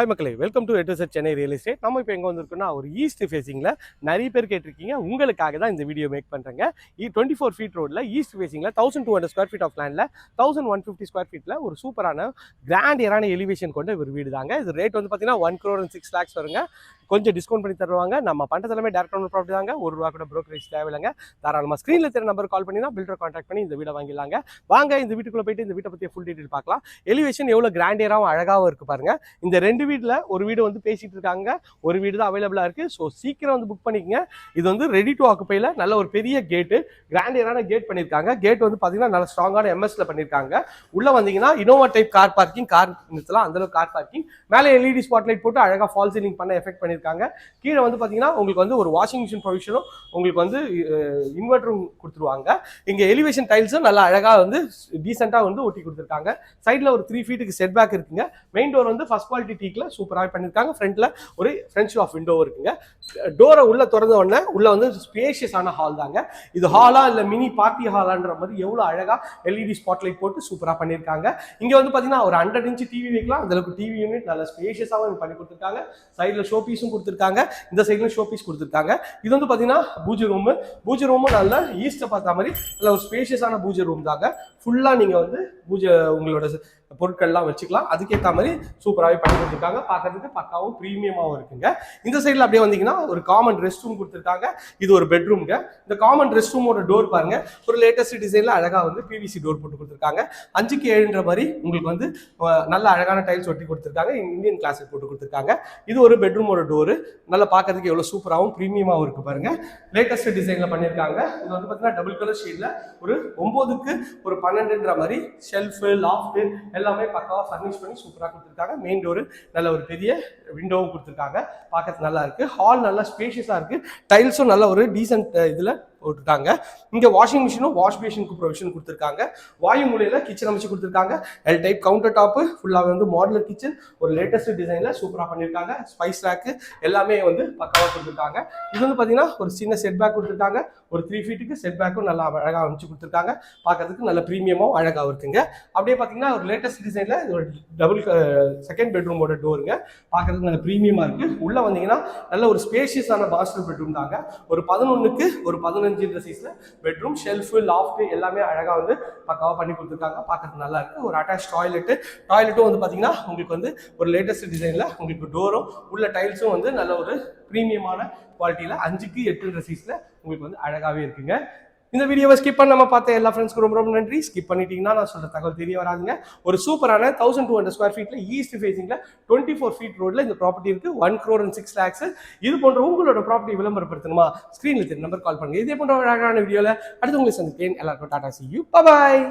Hi மக்களே welcome to எட்டு Chennai real estate நம்ம இப்போ எங்கே வந்திருக்கோம்னா ஒரு ஈஸ்ட் ஃபேசிங்கில் நிறைய பேர் கேட்டிருக்கீங்க. உங்களுக்காக தான் இந்த வீடியோ மேக் பண்ணுறேங்க டுவெண்ட்டி ஃபோர் ஃபீட் ரோடில் east ஃபேசிங்கில் thousand two hundred square feet of லேண்டில் தௌசண்ட் ஒன் ஃபிஃப்டி ஸ்கொயர் ஃபீட்டில் ஒரு சூப்பரான கிராண்ட் ஏரான எலிவேஷன் கொண்ட ஒரு வீடு தாங்க இது ரேட் வந்து பார்த்தீங்கன்னா one crore and six lakhs வருங்க. கொஞ்சம் டிஸ்கவுண்ட் பண்ணி தருவாங்க. நம்ம பண்ணுறது எல்லாமே டேரக்ட் ஒன் ப்ராப்பர்ட்டி தாங்க. ஒரு ரூபா கூட ப்ரோக்கரேஜ் தேவையில்லைங்க. தாராளமாக ஸ்க்ரீனில் தெரிய நம்பர் கால் பண்ணி தான் பில்டர் கான்டாக்ட் பண்ணி இந்த வீடை வாங்கிடலாங்க. வாங்க இந்த வீட்டுக்குள்ளே போயிட்டு இந்த வீட்டை பற்றி ஃபுல் டீட்டெயில் பார்க்கலாம். எலிவேஷன் எவ்வளோ கிராண்டியராகவும் அழகாகவும் இருக்குது பாருங்க. இந்த ரெண்டு வீட்டில் ஒரு வீடு வந்து பேசிட்டு இருக்காங்க. ஒரு வீடு தான் அவைலபிளாக இருக்குது ஸோ சீக்கிரம் வந்து புக் பண்ணிக்கங்க. இது வந்து ரெடி டு ஆக்குப்பையில் நல்ல ஒரு பெரிய கேட்டு கிராண்டியரான கேட் பண்ணியிருக்காங்க. கேட் வந்து பார்த்தீங்கன்னா நல்ல ஸ்ட்ராங்கான எம்எஸ்ல பண்ணியிருக்காங்க. உள்ளே வந்தீங்கன்னா Innova type car parking car நிறுத்தலாம். அந்தளவுக்கு கார் பார்க்கிங் மேலே எல்இடி ஸ்பாட்லைட் போட்டு அழகாக ஃபால் சீலிங் பண்ண எஃபெக்ட் பண்ணியிருக்காங்க. கீழே வந்து பார்த்தீங்கன்னா உங்களுக்கு வந்து ஒரு வாஷிங் மிஷின் ப்ரொவிஷனும் உங்களுக்கு வந்து இன்வெர்டரும் கொடுத்துருவாங்க. இங்கே எலிவேஷன் டைல்ஸும் நல்லா அழகாக வந்து டீசெண்டாக வந்து ஒட்டி கொடுத்துருக்காங்க. சைடில் ஒரு த்ரீ ஃபீட்டுக்கு செட் பேக் இருக்குங்க. மெயின் டோர் வந்து ஃபர்ஸ்ட் குவாலிட்டி டீக்கில் சூப்பராக பண்ணியிருக்காங்க ஃப்ரண்ட்டில் ஒரு ஃப்ரெஞ்ச் ஆஃப் விண்டோ இருக்குங்க. டோரை உள்ள திறந்த உடனே உள்ள வந்து ஸ்பேஷியஸான ஹால் தாங்க. இது ஹாலா இல்லை மினி பார்ட்டி ஹாலான்ற மாதிரி எவ்வளோ அழகாக எல்இடி ஸ்பாட்லைட் போட்டு சூப்பராக பண்ணியிருக்காங்க இங்கே வந்து பார்த்தீங்கன்னா ஒரு ஹண்ட்ரட் இன்ச்சு டிவி வைக்கலாம். அந்தளவுக்கு டிவி யூனிட் நல்ல ஸ்பேஷியஸாகவும் பண்ணி கொடுத்துருக்காங்க. சைடில் ஷோ பீஸும் கொடுத்துருக்காங்க. இந்த சைட்லையும் ஷோ பீஸ் கொடுத்துருக்காங்க. இது வந்து பார்த்தீங்கன்னா பூஜை ரூமு பூஜை ரூமும் நல்ல ஈஸ்ட்டை பார்த்த மாதிரி நல்ல ஒரு ஸ்பேஷியஸான பூஜை ரூம் தாங்க. ஃபுல்லாக நீங்கள் வந்து பூஜை உங்களோட பொருட்கள்லாம் வச்சுக்கலாம். அதுக்கேற்ற மாதிரி சூப்பராகவே பண்ணி கொடுத்துருக்காங்க. பார்க்கறதுக்கு பக்காவும் ப்ரீமியமாகவும் இருக்குங்க. இந்த சைடில் அப்படியே வந்தீங்கன்னா ஒரு காமன் ரெஸ்ட் ரூம் கொடுத்துருக்காங்க. இது ஒரு பெட்ரூம்ங்க இந்த காமன் ரெஸ்ட் ரூமோட டோர் பாருங்க. ஒரு லேட்டஸ்ட் டிசைனில் அழகாக வந்து பிவிசி டோர் போட்டு கொடுத்துருக்காங்க. அஞ்சுக்கு ஏழுன்ற மாதிரி உங்களுக்கு வந்து நல்ல அழகான டைல்ஸ் ஒட்டி கொடுத்துருக்காங்க. இந்தியன் கிளாஸில் போட்டு கொடுத்துருக்காங்க. இது ஒரு பெட்ரூமோட டோரு நல்லா பார்க்கறதுக்கு எவ்வளோ சூப்பராகவும் ப்ரீமியமாகவும் இருக்கு பாருங்க. லேட்டஸ்ட் டிசைனில் பண்ணியிருக்காங்க இது வந்து பார்த்தீங்கன்னா டபுள் கலர் ஷேடில் ஒரு ஒம்போதுக்கு ஒரு பன்னெண்டுன்ற மாதிரி ஷெல்ஃபு லாஃப்ட்டு எல்லாமே பக்காவாக ஃபர்னிஷ் பண்ணி சூப்பராக கொடுத்துருக்காங்க. மெயின் டோரு நல்ல ஒரு பெரிய விண்டோவும் கொடுத்துருக்காங்க. பார்க்கறது நல்லா இருக்கு. ஹால் நல்லா ஸ்பேஷியஸாக இருக்கு. டைல்ஸும் நல்ல ஒரு டீசென்ட் இதில் போட்டுட்டாங்க. இங்கே வாஷிங் மிஷினும் வாஷ் பேஷனுக்கு ப்ரொவிஷன் கொடுத்துருக்காங்க. வாயு மூலையில் கிச்சன் அமைச்சு கொடுத்துருக்காங்க. எல் டைப் கவுண்டர் டாப்பு ஃபுல்லாக வந்து மாடலர் கிச்சன் ஒரு லேட்டஸ்ட் டிசைனில் சூப்பராக பண்ணியிருக்காங்க. ஸ்பைஸ் ரேக்கு எல்லாமே வந்து பக்காவாக கொடுத்துருக்காங்க. இது வந்து பார்த்தீங்கன்னா ஒரு சின்ன செட் பேக் கொடுத்துருக்காங்க. ஒரு த்ரீ ஃபீட்டுக்கு செட் பேக்கும் நல்லா அழகாக அமைச்சு கொடுத்துருக்காங்க. பார்க்கறதுக்கு நல்ல ப்ரீமியமாகவும் அழகாக இருக்குங்க. அப்படியே பார்த்தீங்கன்னா ஒரு லேட்டஸ்ட் டிசைனில் ஒரு டபுள் செகண்ட் பெட்ரூமோட டோருங்க பார்க்கறதுக்கு நல்ல ப்ரீமியமாக இருக்குது உள்ளே வந்தீங்கன்னா நல்ல ஒரு ஸ்பேஷியஸான மாஸ்டர் பெட்ரூம் தாங்க. ஒரு பதினொன்றுக்கு ஒரு பதினஞ்சு இந்த சைஸில் பெட்ரூம் ஷெல்ஃபு லாஃப்ட் எல்லாமே அழகாக வந்து பக்காவாக பண்ணி கொடுத்துருக்காங்க. பார்க்கறதுக்கு நல்லா இருக்குது ஒரு அட்டாச் டாய்லெட்டு டாய்லெட்டும் வந்து பார்த்தீங்கன்னா உங்களுக்கு வந்து ஒரு லேட்டஸ்ட் டிசைனில் உங்களுக்கு டோரும் உள்ள டைல்ஸும் வந்து நல்ல ஒரு ப்ரீமியமான குவாலிட்டியில் அஞ்சுக்கு எட்டுன்ற சைஸில் உங்களுக்கு வந்து அழகாகவே இருக்குங்க. இந்த வீடியோவை ஸ்கிப் பண்ணாம பார்த்த எல்லா ஃப்ரெண்ட்ஸ்க்கு ரொம்ப ரொம்ப நன்றி. ஸ்கிப் பண்ணிட்டீங்கன்னா நான் சொல்ற தகவல் தெரிய வராதுங்க. ஒரு சூப்பரான தௌசண்ட் டூ ஹண்ட்ரட் ஸ்கொயர் ஃபீட்ல ஈஸ்ட் ஃபேசிங்ல டுவெண்ட்டி ஃபோர் ஃபீட் ரோட்ல இந்த ப்ராப்பர்ட்டி இருக்கு. One crore and six lakhs இது போன்ற உங்களோட ப்ராப்பர்ட்டி விளம்பரப்படுத்தணுமா? ஸ்க்ரீனில் தெரிய நம்பர் கால் பண்ணுங்க. இதே போன்ற ஒரு அழகான வீடியோல அடுத்து உங்களை சந்திப்பேன் எல்லாருக்கும் டாடா சி யூ பாய்